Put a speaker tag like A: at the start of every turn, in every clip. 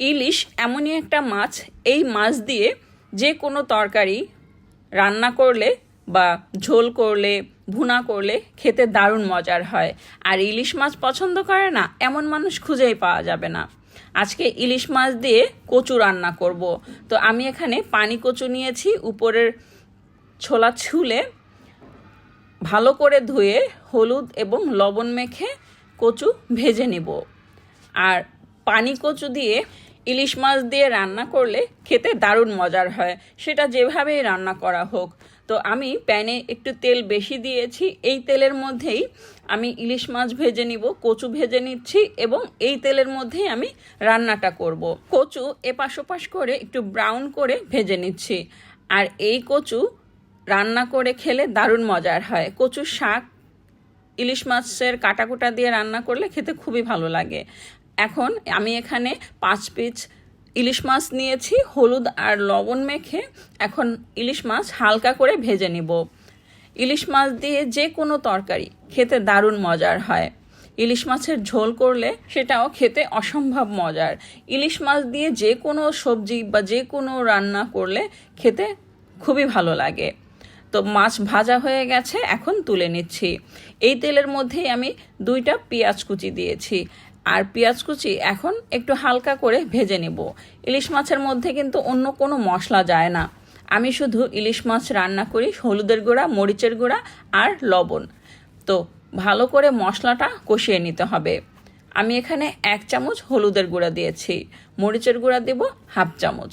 A: ইলিশ এমনই একটা মাছ, এই মাছ দিয়ে যে কোনো তরকারি রান্না করলে বা ঝোল করলে, ভুনা করলে খেতে দারুণ মজার হয়। আর ইলিশ মাছ পছন্দ করে না, এমন মানুষ খুঁজেই পাওয়া যাবে না। আজকে ইলিশ মাছ দিয়ে কচু রান্না করব। তো আমি এখানে পানি কচু নিয়েছি, উপরের ছোলা ছুলে ভালো করে ধুয়ে হলুদ এবং লবণ মেখে কচু ভেজে নেব। আর পানি কচু দিয়ে ইলিশ মাছ দিয়ে রান্না করলে খেতে দারুণ মজার হয়। সেটা যেভাবেই রান্না করা হোক। তো আমি প্যানে একটু তেল বেশি দিয়েছি। এই তেলের মধ্যেই আমি ইলিশ মাছ ভেজে নিব, কচু ভেজে নিচ্ছি এবং এই তেলের মধ্যেই আমি রান্নাটা করব। কচু এপাশ ওপাশ করে একটু ব্রাউন করে ভেজে নিচ্ছি। আর এই কচু রান্না করে খেলে দারুণ মজার হয়। কচুর শাক ইলিশ মাছের কাটাকুটা দিয়ে রান্না করলে খেতে খুবই ভালো লাগে। এখন আমি এখানে পাঁচ পিস ইলিশ মাছ নিয়েছি, হলুদ আর লবণ মেখে এখন ইলিশ মাছ হালকা করে ভেজে নিব। ইলিশ মাছ দিয়ে যে কোনো তরকারি খেতে দারুণ মজার হয়। ইলিশ মাছের ঝোল করলে সেটাও খেতে অসম্ভব মজার। ইলিশ মাছ দিয়ে যে কোনো সবজি বা যে কোনো রান্না করলে খেতে খুবই ভালো লাগে। তো মাছ ভাজা হয়ে গেছে, এখন তুলে নিচ্ছি। এই তেলের মধ্যেই আমি দুইটা পেঁয়াজ কুচি দিয়েছি। আর পেঁয়াজ কুচি এখন একটু হালকা করে ভেজে নেব। ইলিশ মাছের মধ্যে কিন্তু অন্য কোনো মশলা যায় না। আমি শুধু ইলিশ মাছ রান্না করি, হলুদের গুঁড়া, মরিচের গুঁড়া আর লবণ। তো ভালো করে মশলাটা কষিয়ে নিতে হবে। আমি এখানে এক চামচ হলুদের গুঁড়া দিয়েছি। মরিচের গুঁড়া দেব হাফ চামচ।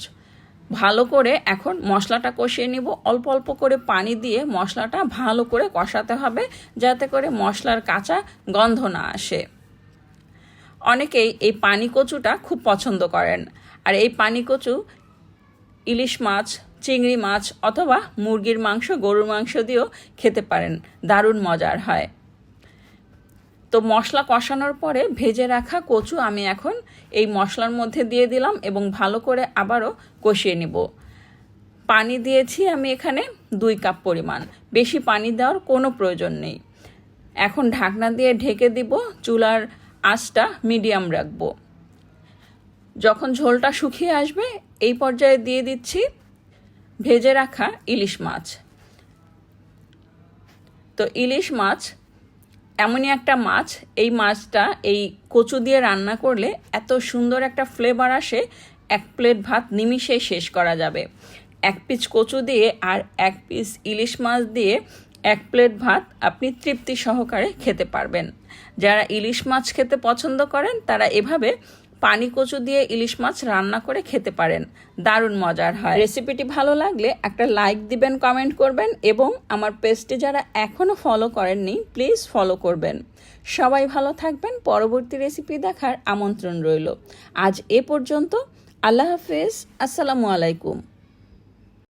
A: ভালো করে এখন মশলাটা কষিয়ে নিব। অল্প অল্প করে পানি দিয়ে মশলাটা ভালো করে কষাতে হবে যাতে করে মশলার কাঁচা গন্ধ না আসে। অনেকেই এই পানি কচুটা খুব পছন্দ করেন। আর এই পানি কচু, ইলিশ মাছ, চিংড়ি মাছ অথবা মুরগির মাংস, গরুর মাংস দিয়েও খেতে পারেন। দারুণ মজার হয়। তো মশলা কষানোর পরে ভেজে রাখা কচু আমি এখন এই মশলার মধ্যে দিয়ে দিলাম এবং ভালো করে আবারও কষিয়ে নিব। পানি দিয়েছি আমি এখানে দুই কাপ পরিমাণ। বেশি পানি দেওয়ার কোনো প্রয়োজন নেই। এখন ঢাকনা দিয়ে ঢেকে দিব, চুলার আঁচটা মিডিয়াম রাখব। যখন ঝোলটা শুকিয়ে আসবে, এই পর্যায়ে দিয়ে দিচ্ছি ভেজে রাখা ইলিশ মাছ। তো ইলিশ মাছ এমনই একটা মাছ। এই মাছটা এই কচু দিয়ে রান্না করলে এত সুন্দর একটা ফ্লেভার আসে, এক প্লেট ভাত নিমিশে শেষ করা যাবে। এক পিস কচু দিয়ে আর এক পিস ইলিশ মাছ দিয়ে এক প্লেট ভাত আপনি তৃপ্তি সহকারে খেতে পারবেন। যারা ইলিশ মাছ খেতে পছন্দ করেন, তারা এভাবে পানি কচু দিয়ে ইলিশ মাছ রান্না করে খেতে পারেন। দারুণ মজার হয়। রেসিপিটি ভালো লাগলে একটা লাইক দিবেন, কমেন্ট করবেন এবং আমার পেজটি যারা এখনও ফলো করেননি, প্লিজ ফলো করবেন। সবাই ভালো থাকবেন। পরবর্তী রেসিপি দেখার আমন্ত্রণ রইল। আজ এ পর্যন্ত। আল্লাহ হাফেজ। আসসালামু আলাইকুম।